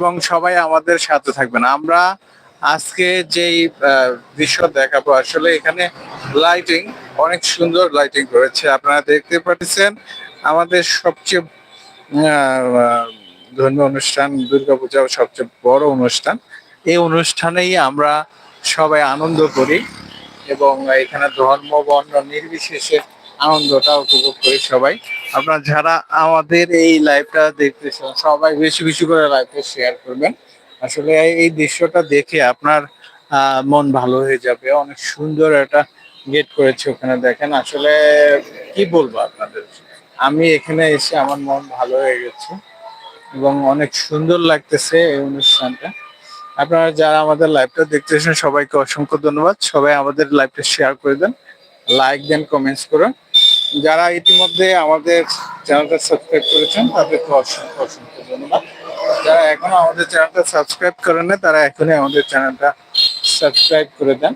এবং সবাই আমাদের সাথে থাকবেন। আমরা আজকে যেই দৃশ্য দেখাবো, আসলে এখানে লাইটিং অনেক সুন্দর লাইটিং করেছে আপনারা দেখতে পাচ্ছেন আমাদের সবচেয়ে ধর্মীয় অনুষ্ঠান দুর্গাপূজা সবচেয়ে বড় অনুষ্ঠান। এই অনুষ্ঠানেই আমরা সবাই আনন্দ করি এবং এখানে ধর্ম, বর্ণ নির্বিশেষে আনন্দটা উপভোগ করি সবাই। আপনারা যারা আমাদের এই লাইভটা দেখতেছেন, সবাই বেশি বেশি করে লাইভটা শেয়ার করবেন। আসলে এই দৃশ্যটা দেখে আপনার মন ভালো হয়ে যাবে। অনেক সুন্দর একটা গেট করেছে ওখানে দেখেন। আসলে কি বলব আপনাদের? আমি এখানে এসে আমার মন ভালো হয়ে গেছে এবং অনেক সুন্দর লাগতেছে এই অনুষ্ঠানটা। আপনারা যারা আমাদের লাইভটা দেখতেছেন, সবাইকে অসংখ্য ধন্যবাদ। সবাই আমাদের লাইভটা শেয়ার করে দেন লাইক দেন কমেন্টস করুন। যারা ইতিমধ্যে আমাদের চ্যানেলটা সাবস্ক্রাইব করেছেন, তাদেরকে অসংখ্য অসংখ্য ধন্যবাদ। যারা এখনও আমাদের চ্যানেলটা সাবস্ক্রাইব করেন না তারা এখনই আমাদের চ্যানেলটা সাবস্ক্রাইব করে দেন।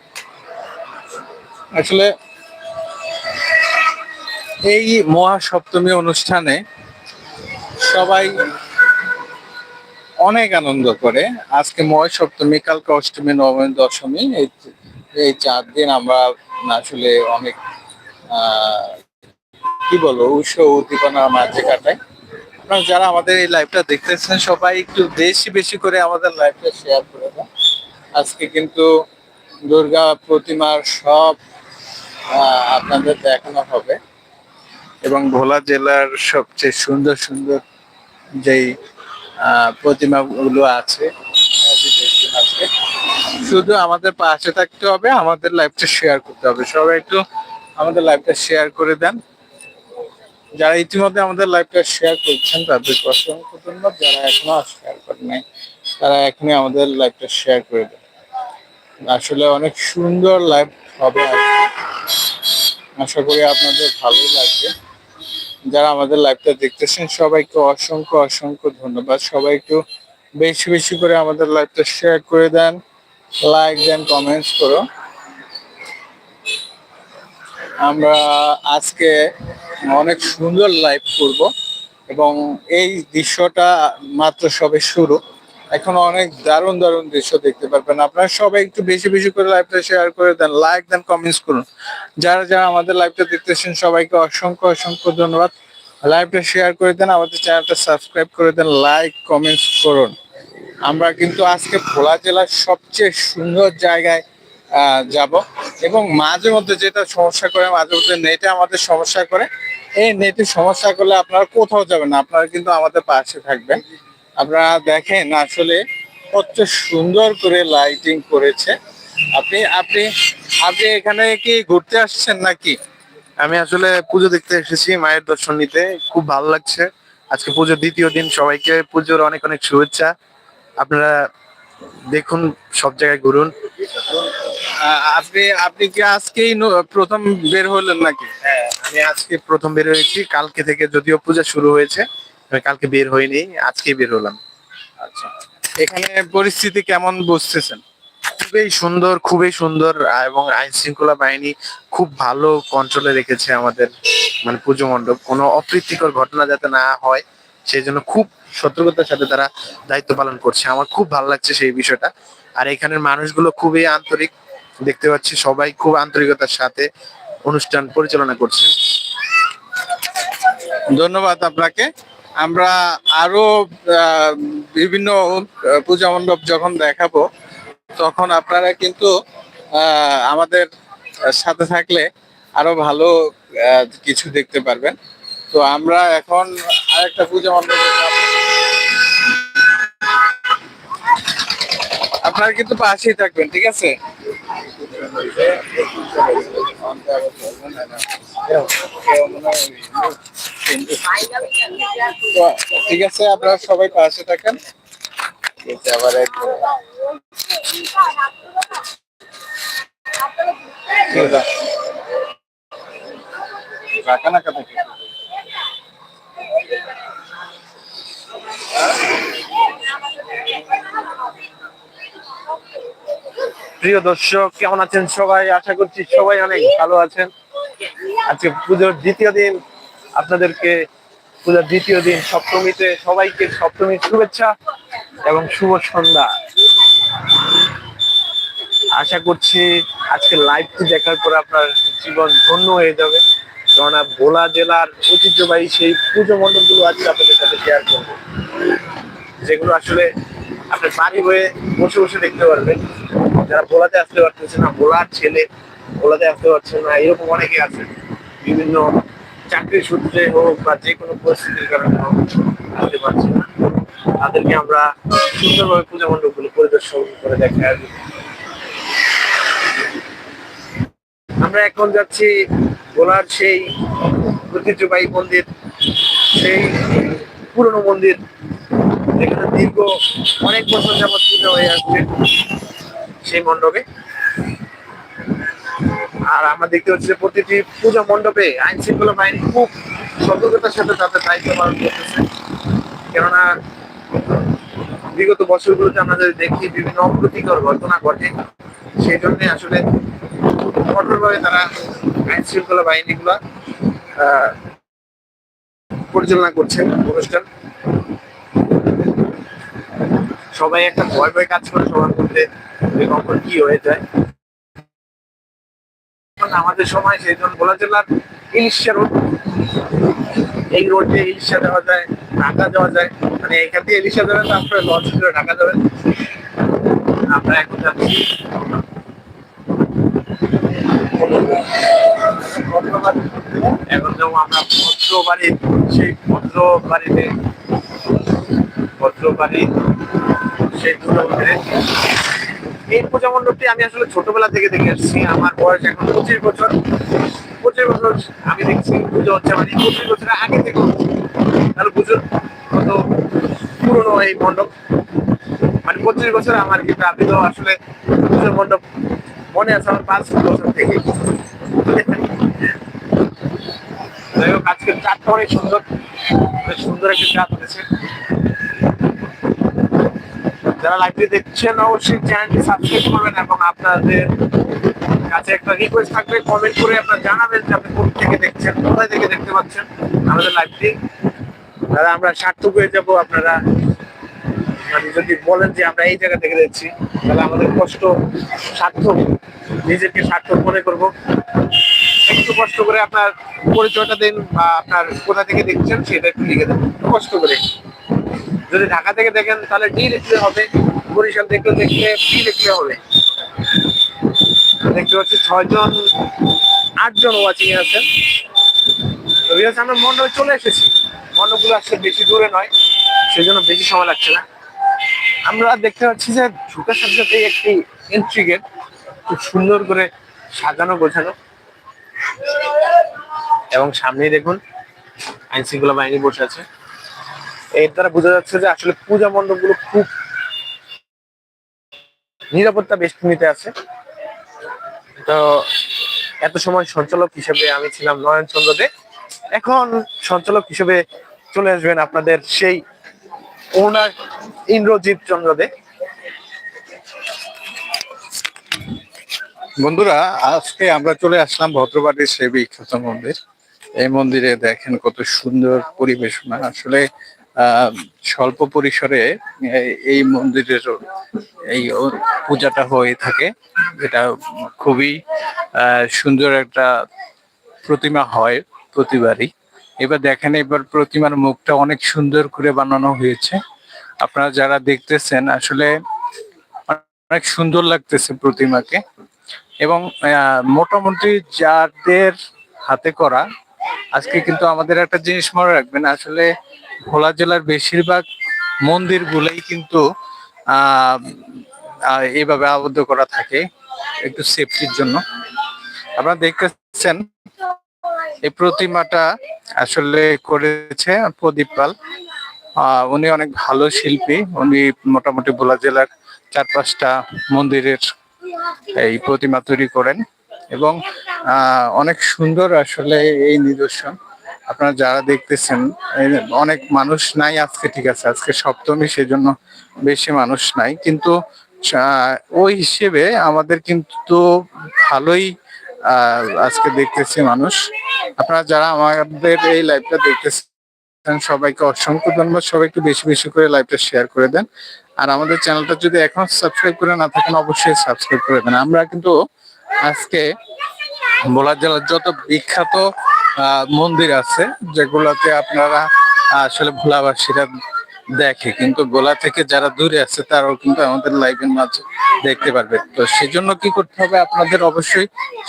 আসলে এই মহাসপ্তমী অনুষ্ঠানে সবাই অনেক আনন্দ করে। আজকে মহাসপ্তমী, কালকে অষ্টমী, নবমী, দশমী, এই এই চার দিন আমরা আসলে অনেক কি বলব উৎসব উদ্দীপনা মাঝে কাটাই আপনারা যারা আমাদের এই লাইভটা দেখতেছেন, সবাই একটু বেশি বেশি করে আমাদের লাইভটা শেয়ার করে দেন। আজকে কিন্তু দুর্গা প্রতিমার সব আপনাদের দেখানো হবে। এবং ভোলা জেলার সবচেয়ে সুন্দর সুন্দর যেই প্রতিমাগুলো আছে। শুধু আমাদের পাশে থাকতে হবে, আমাদের লাইভটা শেয়ার করতে হবে। সবাই একটু আমাদের লাইভটা শেয়ার করে দেন। যারা ইতিমধ্যে আমাদের লাইভটা শেয়ার করছেন, তাদের অসংখ্য ধন্যবাদ। যারা এখনও শেয়ার করেন নাই তারা এখনই আমাদের লাইভটা শেয়ার করে দেন আসলে অনেক সুন্দর লাইভ হবে। আশা করি আপনাদের ভালোই লাগবে। যারা আমাদের লাইভটা দেখতেছেন, সবাইকে অসংখ্য অসংখ্য ধন্যবাদ। সবাই একটু বেশি বেশি করে আমাদের লাইভটা শেয়ার করে দেন লাইক দেন কমেন্টস করো। আমরা আজকে অনেক সুন্দর লাইভ করব এবং এই দৃশ্যটা মাত্র সবে শুরু। এখন অনেক দারুণ দারুণ দৃশ্য দেখতে পারবেন। আপনারা সবাই একটু বেশি বেশি করে লাইভটা শেয়ার করে দেন লাইক দেন কমেন্টস করুন। যারা যারা আমাদের লাইভটা দেখতেছেন, সবাইকে অসংখ্য অসংখ্য ধন্যবাদ। লাইভটা শেয়ার করে দেন, আমাদের চ্যানেলটা সাবস্ক্রাইব করে দেন লাইক কমেন্টস করুন। আমরা কিন্তু আজকে ভোলা জেলার সবচেয়ে সুন্দর জায়গায় যাব। এবং মাঝে মধ্যে যেটা সমস্যা করে, মাঝে মধ্যে নেটে আমাদের সমস্যা করে, এই নেটে সমস্যা করলে আপনারা কোথাও যাবেন না, আপনারা কিন্তু আমাদের পাশে থাকবেন। আপনারা দেখেন আসলে কত সুন্দর করে লাইটিং করেছে। আপনি আপনি আপনি এখানে কি ঘুরতে আসছেন নাকি? আমি আসলে পুজো দেখতে এসেছি, মায়ের দর্শন নিতে। খুব ভালো লাগছে। আজকে পুজোর দ্বিতীয় দিন, সবাইকে পুজোর অনেক অনেক শুভেচ্ছা। আপনারা দেখুন সব জায়গায় ঘুরুন। আপনি আপনি কি আজকেই প্রথম বের হলেন নাকি? হ্যাঁ আমি আজকে প্রথম বের হয়েছি। কালকে থেকে যদিও পূজা শুরু হয়েছে আমি কালকে বের হইনি আজকে বের হলাম। আচ্ছা। এখানে পরিস্থিতি কেমন বুঝতেছেন? খুবই সুন্দর খুবই সুন্দর এবং আইন শৃঙ্খলা বাহিনী খুব ভালো কন্ট্রোলে রেখেছে আমাদের মানে পুজো মণ্ডপ। কোনো অপ্রীতিকর ঘটনা যাতে না হয় সেই জন্য খুব সতর্কতার সাথে তারা দায়িত্ব পালন করছে। আমার খুব ভালো লাগছে সেই বিষয়টা। আর এখানের মানুষগুলো খুবই আন্তরিক। দেখতে পাচ্ছি সবাই খুব আন্তরিকতার সাথে অনুষ্ঠান পরিচালনা করছে। ধন্যবাদ আপনাকে। আমরা আরও বিভিন্ন পূজা মণ্ডপ যখন দেখাবো, তখন আপনারা কিন্তু আমাদের সাথে থাকলে আরও ভালো কিছু দেখতে পারবেন। তো আমরা এখন আরেকটা পূজা মণ্ডপে আপনারা কিন্তু পাশেই থাকবেন, ঠিক আছে? ঠিক আছে, আপনারা সবাই পাশে থাকেন। আবার রাখা না কথা প্রিয় দর্শক, কেমন আছেন সবাই? আশা করছি সবাই অনেক ভালো আছেন। আজকে পুজোর দ্বিতীয় দিন, আপনাদেরকে পূজার দ্বিতীয় দিন সপ্তমীতে সবাইকে সপ্তমীর শুভেচ্ছা এবং শুভ সন্ধ্যা। আশা করছি আজকে লাইভটি দেখার পর আপনার জীবন ধন্য হয়ে যাবে। কেননা ভোলা জেলার ঐতিহ্যবাহী সেই পুজো মণ্ডপগুলো আজকে আপনাদের সাথে শেয়ার করব। যেগুলো আসলে আপনার বাড়ি হয়ে বসে বসে দেখতে পারবেন। যারা ভোলাতে আসতে পারতেছে না ভোলার ছেলে ভোলাতে আসতে পারছে না, এরকম অনেকে আছে। বিভিন্ন চাকরির সূত্রে হোক বা যে কোনো পরিস্থিতির কারণে হোক, আসতে পারছে না। তাদেরকে আমরা সুন্দরভাবে পূজা মণ্ডপগুলো পরিদর্শন করে দেখার আমরা এখন যাচ্ছি ভোলার সেই ঐতিহ্যবাহী মন্দির, সেই পুরনো মন্দির, যেখানে দীর্ঘ অনেক বছর যাবৎ পূজা হয়ে আসছে। সেই মণ্ডপে। আর আমরা দেখতে পাচ্ছি যে প্রতিটি পূজা মণ্ডপে আইন শৃঙ্খলা বাহিনী খুব সতর্কতার সাথে তাদের দায়িত্ব পালন করতেছে। কেননা বিগত বছরগুলোতে আমরা যদি দেখি, বিভিন্ন অপ্রীতিকর ঘটনা ঘটে, সেই জন্য আসলে কঠোরভাবে তারা আইন শৃঙ্খলা বাহিনীগুলো পরিচালনা করছে অনুষ্ঠান। সবাই একটা ভয় ভয় কাজ করে সবার মধ্যে কি হয়ে যায়? আমাদের সময় সেই জন্য ভোলা জেলার ইলিশা রোড এই রোডে ইলিশা যাওয়া যায়, ঢাকা যাওয়া যায়। মানে এখান থেকে ইলিশা যাবেন তারপরে লঞ্চ করে ঢাকা যাবেন আমরা এখন যাচ্ছি। যেমন আমরা ভদ্র সেই ভদ্র বাড়িতে সেই এই পূজা মণ্ডপটি আমি আসলে ছোটবেলা থেকে দেখে আসছি। আমার বয়স এখন পঁচিশ বছর। পঁচিশ বছর আমি দেখছি পুজো হচ্ছে মানে পঁচিশ বছর আগে থেকে হচ্ছে। তাহলে বুঝুন কত পুরনো এই মণ্ডপ। মানে পঁচিশ বছর আমার কিন্তু আমি তো আসলে পুজোর মণ্ডপ মনে আছে আমার পাঁচ বছর থেকে। যাই হোক আজকের চারটা অনেক সুন্দর। সুন্দর একটি চাঁদ হয়েছে। যারা লাইভটি দেখছেন, অবশ্যই চ্যানেলটি সাবস্ক্রাইব করবেন এবং আপনাদের কাছে একটা রিকোয়েস্ট থাকবে কমেন্ট করে আপনারা জানাবেন যে আপনি কোথা থেকে দেখছেন, কোথায় থেকে দেখতে পাচ্ছেন আমাদের লাইভটি দাদা আমরা সার্থক হয়ে যাব, আপনারা মানে যদি বলেন যে আমরা এই জায়গা থেকে দেখছি, তাহলে আমাদের কষ্ট সার্থক, নিজেকে সার্থক মনে করব। একটু কষ্ট করে আপনার পরিচয়টা দিন বা আপনার কোথা থেকে দেখছেন, সেটা একটু লিখে একটু কষ্ট করে। যদি ঢাকা থেকে দেখেন, তাহলে ডি লিখলে হবে, বরিশাল দেখলে দেখলে বি লিখলে হবে। দেখতে পাচ্ছি ছয়জন, আটজন ওয়াচিং এ আছেন। আমরা মণ্ডপে চলে এসেছি। মণ্ডপগুলো আসলে বেশি দূরে নয় সেই জন্য বেশি সময় লাগছে না। আমরা দেখতে পাচ্ছি যে ঢুকার সাথে সাথে একটি এন্ট্রি গেট খুব সুন্দর করে সাজানো, গোছানো। এবং সামনেই দেখুন আইন শৃঙ্খলা বাহিনী বসে আছে। এর দ্বারা বোঝা যাচ্ছে যে আসলে পূজা মণ্ডপগুলো খুব নিরাপত্তা বেষ্টনীতে আছে। তো এত সময় সঞ্চালক হিসেবে আমি ছিলাম নয়ন চন্দ্র দে। এখন সঞ্চালক হিসেবে চলে আসবেন আপনাদের সেই ওনার ইন্দ্রজিৎ চন্দ্র দে। বন্ধুরা, আজকে আমরা চলে আসলাম ভদ্রবাড়ির সেই বিখ্যাত মন্দির। এই মন্দিরে দেখেন কত সুন্দর পরিবেশনা। আসলে স্বল্প পরিসরে এই- মন্দিরের এই পূজাটা হয়ে থাকে। যেটা খুবই সুন্দর একটা প্রতিমা হয় প্রতিবারই। এবার দেখেন, এবার প্রতিমার মুখটা অনেক সুন্দর করে বানানো হয়েছে। আপনারা যারা দেখতেছেন, আসলে অনেক সুন্দর লাগতেছে প্রতিমাকে। এবং মোটামুটি যাদের হাতে করা, আজকে কিন্তু আমাদের একটা জিনিস মনে রাখবেন, আসলে ভোলা জেলার বেশিরভাগ মন্দিরগুলোই কিন্তু এইভাবে আবদ্ধ করা থাকে একটু সেফটির জন্য। আপনারা দেখতেছেন, এই প্রতিমাটা আসলে করেছে প্রদীপ পাল। উনি অনেক ভালো শিল্পী। উনি মোটামুটি ভোলা জেলার চার পাঁচটা মন্দিরের এই প্রতিমা তৈরি করেন এবং অনেক সুন্দর আসলে এই নিদর্শন। আপনারা যারা দেখতেছেন অনেক মানুষ নাই আজকে, ঠিক আছে, আজকে সপ্তমী, সেজন্য বেশি মানুষ নাই। কিন্তু ওই হিসেবে আমাদের কিন্তু ভালোই আজকে দেখতেছি মানুষ। আপনারা যারা আমাদের এই লাইভটা দেখতেছেন, সবাইকে অসংখ্য ধন্যবাদ। সবাইকে বেশি বেশি করে লাইভটা শেয়ার করে দেন। আর আমাদের চ্যানেলটা যদি এখন সাবস্ক্রাইব করে না থাকেন, অবশ্যই সাবস্ক্রাইব করে দেন। আমরা কিন্তু আজকে ভোলা জেলার যত বিখ্যাত মন্দির আছে যেগুলোতে আপনারা আসলে ভোলাবাসীরা দেখে। কিন্তু গোলা থেকে যারা দূরে আছে, তারাও কিন্তু আমাদের লাইভের মাঝে দেখতে পারবে। তো সেজন্য কি করতে হবে, আপনাদের অবশ্যই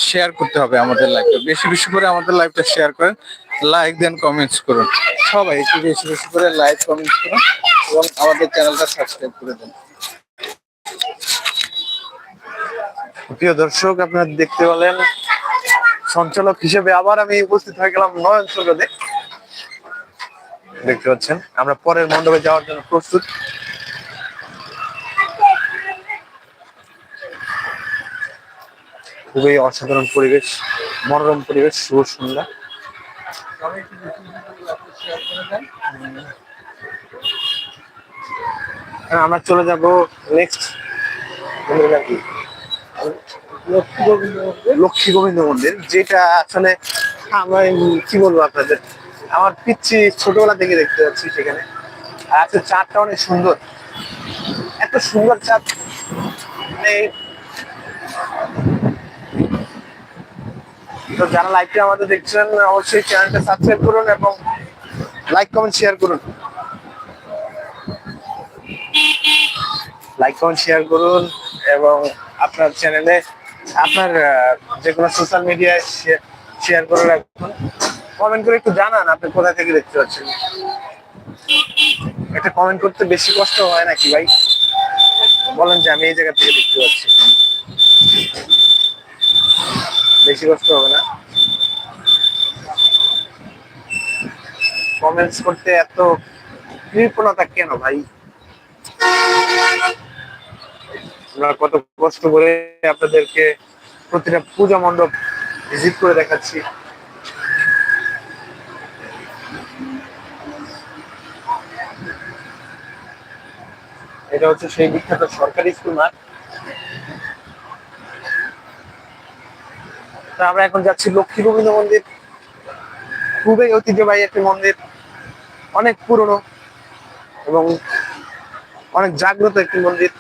শেয়ার করতে হবে আমাদের লাইভটা বেশি বেশি করে আমাদের লাইভটা শেয়ার করেন লাইক দেন কমেন্টস করুন। সবাই একটু বেশি বেশি করে লাইক কমেন্টস করুন এবং আমাদের চ্যানেলটা সাবস্ক্রাইব করে দেন। প্রিয় দর্শক, আপনারা দেখতে পেলেন সঞ্চালক হিসেবে আবার আমি উপস্থিত হয়ে গেলাম নয়ন সৈকতে দেখতে পাচ্ছেন, আমরা পরের মণ্ডপে যাওয়ার জন্য প্রস্তুত। খুবই অসাধারণ পরিবেশ, মনোরম পরিবেশ, শুভ সন্ধ্যা। আর আমরা চলে যাব নেক্সট মন্দির লক্ষ্মী গোবিন্দ মন্দির। যেটা আসলে আমার কি বলব আপনাদের, আমার পিচ্ছি ছোটবেলা থেকে দেখতে পাচ্ছি সেখানে। আর আজকে চাঁদটা অনেক সুন্দর। এত সুন্দর চাঁদ। মানে তো যারা লাইভটা আমাদের দেখছেন, অবশ্যই চ্যানেলটা সাবস্ক্রাইব করুন এবং লাইক কমেন্ট শেয়ার করুন। লাইক কমেন্ট শেয়ার করুন এবং আপনার চ্যানেলে আপনার যে কোনো সোশ্যাল মিডিয়ায় শেয়ার করে রাখুন। কমেন্ট করে একটু জানান, আপনি কোথা থেকে দেখতে পাচ্ছেন? একটা কমেন্ট করতে বেশি কষ্ট হয় নাকি ভাই? বলেন যে, আমি এই জায়গা থেকে দেখতে পাচ্ছি। বেশি কষ্ট হবে না। কমেন্টস করতে এত কৃপণতা কেন ভাই? আমরা কত কষ্ট করে আপনাদেরকে প্রতিটা পূজা মণ্ডপ ভিজিট করে দেখাচ্ছি। এটা হচ্ছে সেই বিখ্যাত সরকারি স্কুল মাঠ। আমরা এখন যাচ্ছি লক্ষ্মী গোবিন্দ মন্দির। খুবই ঐতিহ্যবাহী একটি মন্দির। অনেক পুরনো এবং অনেক জাগ্রত একটি মন্দির।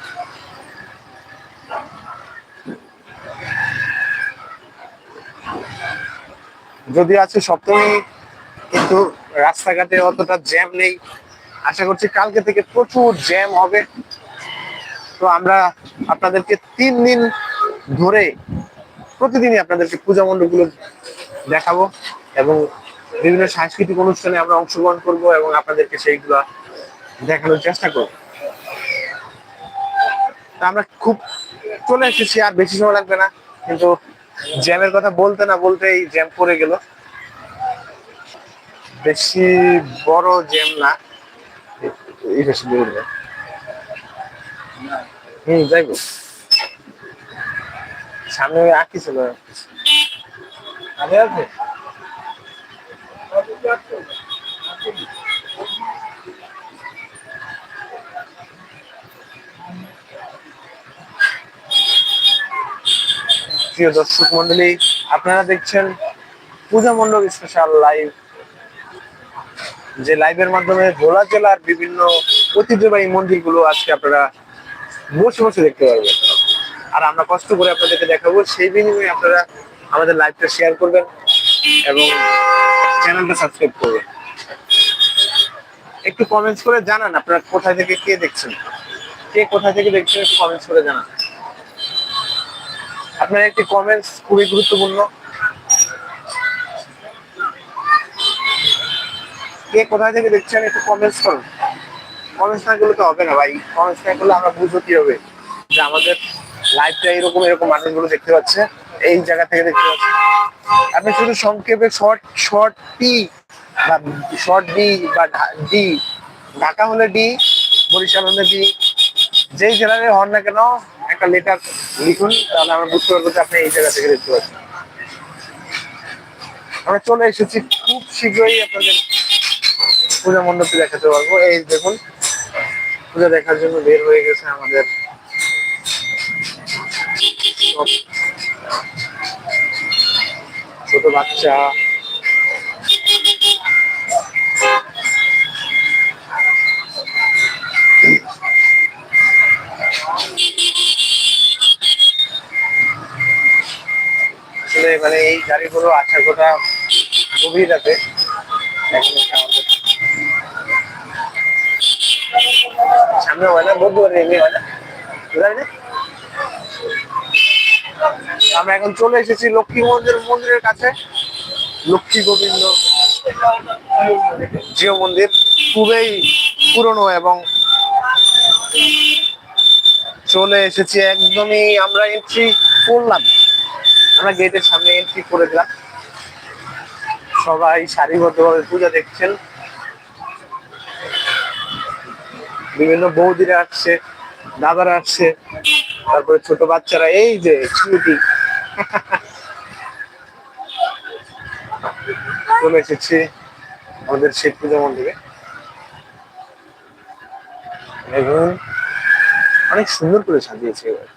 যদি আছে সপ্তমী কিন্তু রাস্তাঘাটে অতটা জ্যাম নেই। আশা করছি কালকে থেকে প্রচুর জ্যাম হবে। তো আমরা আপনাদেরকে তিন দিন ধরে প্রতিদিনই আপনাদেরকে পূজা মণ্ডপগুলো দেখাবো এবং বিভিন্ন সাংস্কৃতিক অনুষ্ঠানে আমরা অংশগ্রহণ করব এবং আপনাদেরকে সেইগুলো দেখানোর চেষ্টা করব। আমরা খুব চলে এসেছি, আর বেশি সময় লাগবে না, কিন্তু জ্যামের কথা বলতে না বলতেই জ্যাম পড়ে গেল। বেশি বড় জ্যাম না। হম যাইব সামনে আঁকি ছিল আরে আছে? প্রিয় দর্শক মন্ডলী, আপনারা দেখছেন পূজা মণ্ডপ স্পেশাল লাইভ যে লাইভের মাধ্যমে ভোলা জেলার বিভিন্ন ঐতিহ্যবাহী মন্দিরগুলো আজকে আপনারা বসে বসে দেখতে পারবেন। আর আমরা কষ্ট করে আপনাদেরকে দেখাবো, সেই বিনিময়ে আপনারা আমাদের লাইভটা শেয়ার করবেন এবং চ্যানেলটা সাবস্ক্রাইব করবেন। একটু কমেন্টস করে জানান আপনারা কোথায় থেকে কে দেখছেন। কে কোথায় থেকে দেখছেন একটু কমেন্টস করে জানান। আপনার একটি কমেন্টস খুবই গুরুত্বপূর্ণ। কে কোথায় থেকে দেখছেন একটু কমেন্টস করুন। কমেন্টস না করলে তো হবে না ভাই। কমেন্টস না করলে আমরা বুঝব কি হবে? যে আমাদের লাইফটা এরকম এরকম মানুষগুলো দেখতে পাচ্ছে, এই জায়গা থেকে দেখতে পাচ্ছে। আপনি শুধু সংক্ষেপে শর্ট শর্ট টি বা শর্ট ডি বা ডি ঢাকা হলে ডি বরিশাল হলে ডি যেই জেলারে হন না কেন একটা লেটার লিখুন, তাহলে আমরা বুঝতে পারব যে আপনি এই জায়গা থেকে দেখতে পাচ্ছেন। আমরা চলে এসেছি খুব শীঘ্রই আপনাদের পূজা মণ্ডপে দেখাতে পারব। এই দেখুন, পূজা দেখার জন্য বের হয়ে গেছে আমাদের ছোট বাচ্চা। আসলে মানে এই গাড়িগুলো আসার কথা গভীর রাতে। সামনে হয় না? এমনি হয় না? আমরা এখন চলে এসেছি লক্ষ্মী মন্দির মন্দিরের কাছে। লক্ষ্মী গোবিন্দ জিও মন্দির, খুবই পুরনো এবং চলে এসেছি একদমই আমরা এন্ট্রি করলাম। আমরা গেটের সামনে এন্ট্রি করে দিলাম সবাই সারিবদ্ধভাবে পূজা দেখছেন। বিভিন্ন বৌদিরা আসছে, দাদারা আসছে, তারপরে ছোট বাচ্চারা, এই যে ছুটি চলে এসেছি আমাদের শিব পূজা মন্দিরে। অনেক সুন্দর করে সাজিয়েছে এবার।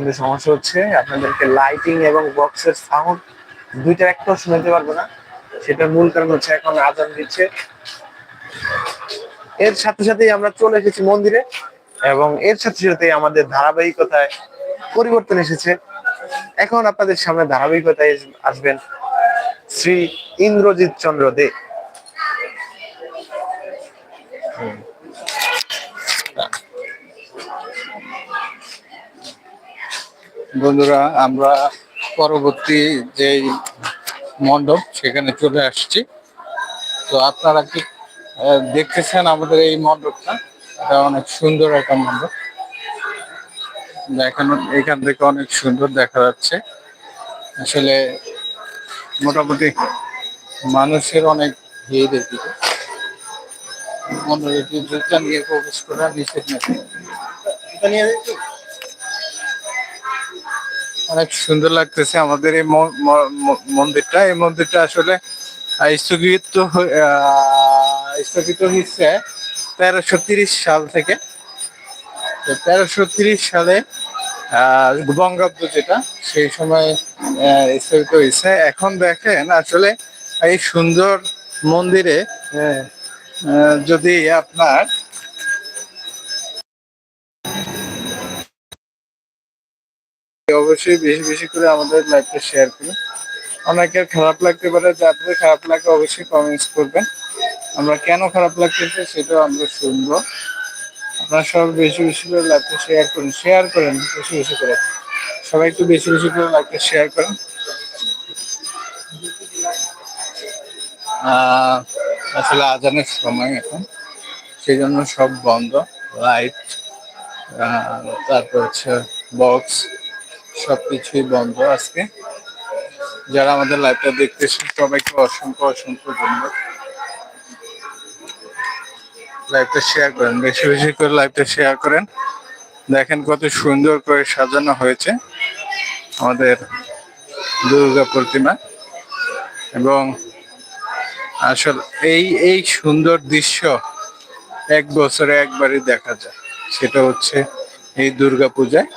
কিন্তু সমস্যা হচ্ছে আপনাদেরকে লাইটিং এবং বক্সের সাউন্ড দুইটার একটাও শুনতে পারব না। সেটার মূল কারণ হচ্ছে এখন আজান দিচ্ছে। এর সাথে সাথেই আমরা চলে এসেছি মন্দিরে এবং এর সাথে সাথে আমাদের ধারাবাহিকতায় পরিবর্তন এসেছে। এখন আপনাদের সামনে ধারাবাহিকতায় আসবেন শ্রী ইন্দ্রজিৎ চন্দ্র দে। বন্ধুরা, আমরা পরবর্তী যেই মণ্ডপ, সেখানে চলে আসছি। তো আপনারা কি দেখতেছেন আমাদের এই মণ্ডপটা? এটা অনেক সুন্দর একটা মণ্ডপ। দেখানো, এখান থেকে অনেক সুন্দর দেখা যাচ্ছে। আসলে মোটামুটি মানুষের অনেক ভিড় এদিকে। মন্ডপটি জুতা নিয়ে প্রবেশ করা নিষেধ নাকি? অনেক সুন্দর লাগতেছে আমাদের এই মন্দিরটা। এই মন্দিরটা আসলে স্থগিত স্থগিত হয়েছে তেরোশো তিরিশ সাল থেকে। তেরোশো তিরিশ সালে বঙ্গাব্দ যেটা, সেই সময় স্থগিত হয়েছে। এখন দেখেন আসলে এই সুন্দর মন্দিরে যদি আপনার অবশ্যই বেশি বেশি করে আমাদের লাইভটা শেয়ার করুন। অনেকের খারাপ লাগতে পারে, যে আপনাদের খারাপ লাগে অবশ্যই কমেন্টস করবেন। আমরা কেন খারাপ লাগতেছে সেটাও আমরা শুনব। আপনারা সব বেশি বেশি করে লাইভটা শেয়ার করুন শেয়ার করেন, বেশি বেশি করে। সবাই একটু বেশি বেশি করে লাইভটা শেয়ার করেন। আসলে আজানের সময় এখন। সেই জন্য সব বন্ধ লাইট তারপর হচ্ছে বক্স সবকিছুই বন্ধ আজকে। যারা আমাদের লাইভটা দেখতেছেন, সবাইকে অসংখ্য অসংখ্য ধন্যবাদ। লাইভটা শেয়ার করেন, বেশি বেশি করে লাইভটা শেয়ার করেন। দেখেন কত সুন্দর করে সাজানো হয়েছে আমাদের দুর্গা প্রতিমা। এবং আসলে এই এই সুন্দর দৃশ্য এক বছরে একবারই দেখা যায়। সেটা হচ্ছে এই দুর্গা পূজায়।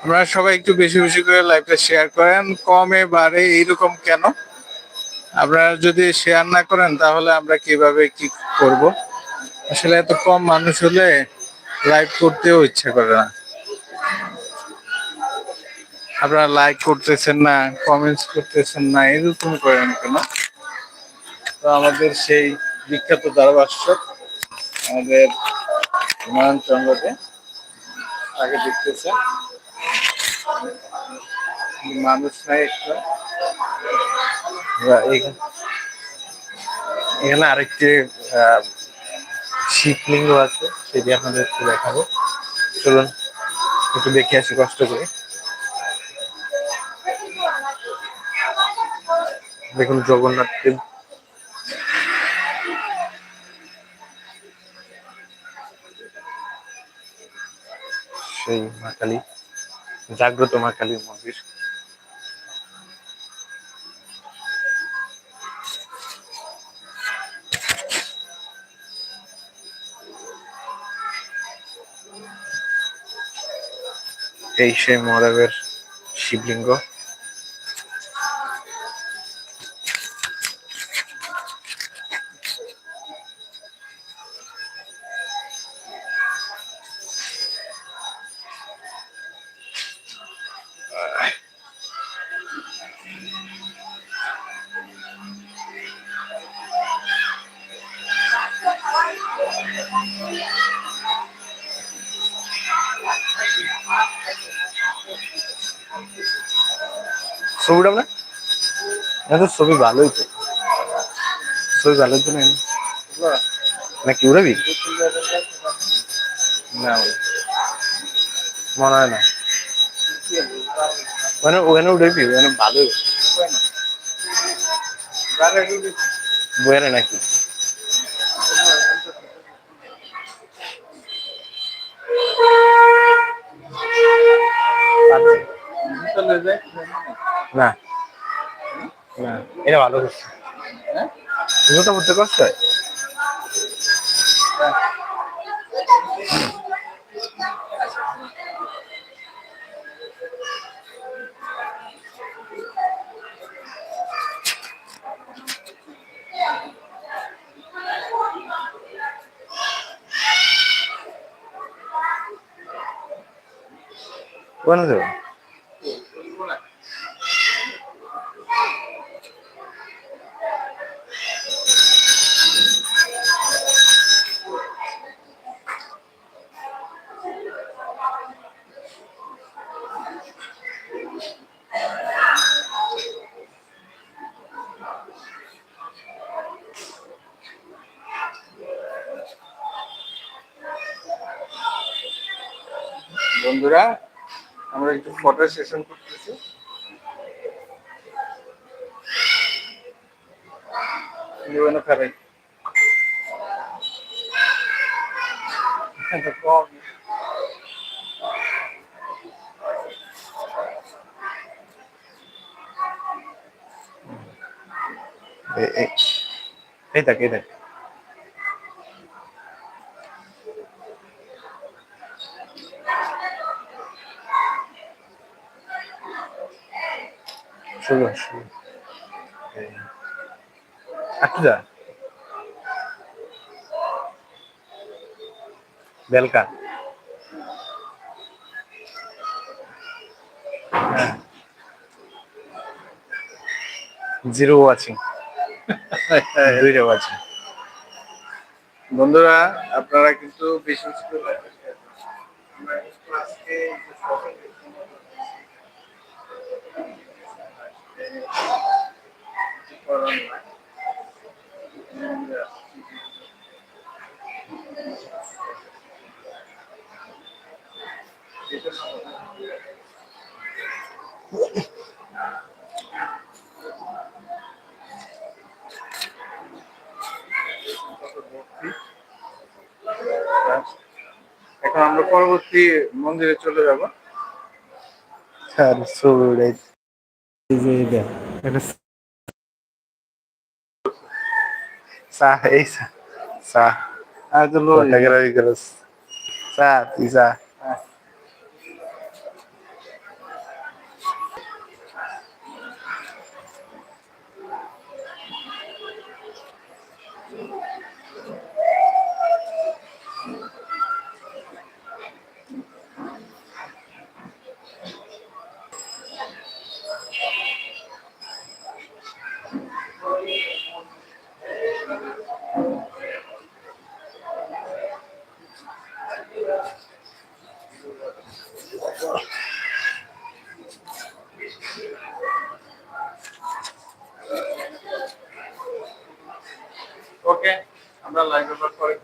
আপনারা সবাই একটু বেশি বেশি করে লাইভটা শেয়ার করেন, কমে, বাড়ে, এইরকম কেন? আপনারা যদি শেয়ার না করেন, তাহলে আমরা কীভাবে কি করব? আসলে এত কম মানুষ হলে লাইভ করতেও ইচ্ছা করে না। আপনারা লাইক করতেছেন না কমেন্টস করতেছেন না, এরকম করেন কেন? তো আমাদের সেই বিখ্যাত ধারাভাষ্যক, আমাদের হুমায়ুন চন্দ্রকে তাকে দেখতেছেন। মানুষ নাই একটা। এখানে আরেকটি শিবলিঙ্গ আছে, সেটি আপনাদের একটু দেখাবো। চলুন, একটু দেখে আসি, কষ্ট করে। দেখুন, জগন্নাথ দেব। সেই মা কালী জাগ্রত মা কালীর মন্দির। এই সেই মহাদেবের শিবলিঙ্গ। না তো ছবি ভালোই তো। ছবি ভালো তো নেই না কি উড়াবি? না মনে হয় না। মানে ওখানে উঠেবি ওখানে ভালোই। বইয়ারে নাকি? এটা ভালো করছে হ্যাঁ? জুতো পড়তে কষ্ট হয় কোন ফটো সেশন করতেছি জীবনে ফেরাই এই- এই- এই দেখ এই দেখ হয়, যা বেলকা? জিরো দুইটা ওয়াচিং। বন্ধুরা আপনারা কিন্তু বেশি বেশি করে like and share করবেন। আমরা একটু আজকে একটু shopping করছি। কিছু করার নাই। এটা এখন আমরা পরবর্তী মন্দিরে চলে যাব। আর ছবি এই যে এটা এটা সা এই সা সা। আর তো লো- ফটোগ্রাফি করস। সা তুই লাইভ পরে করব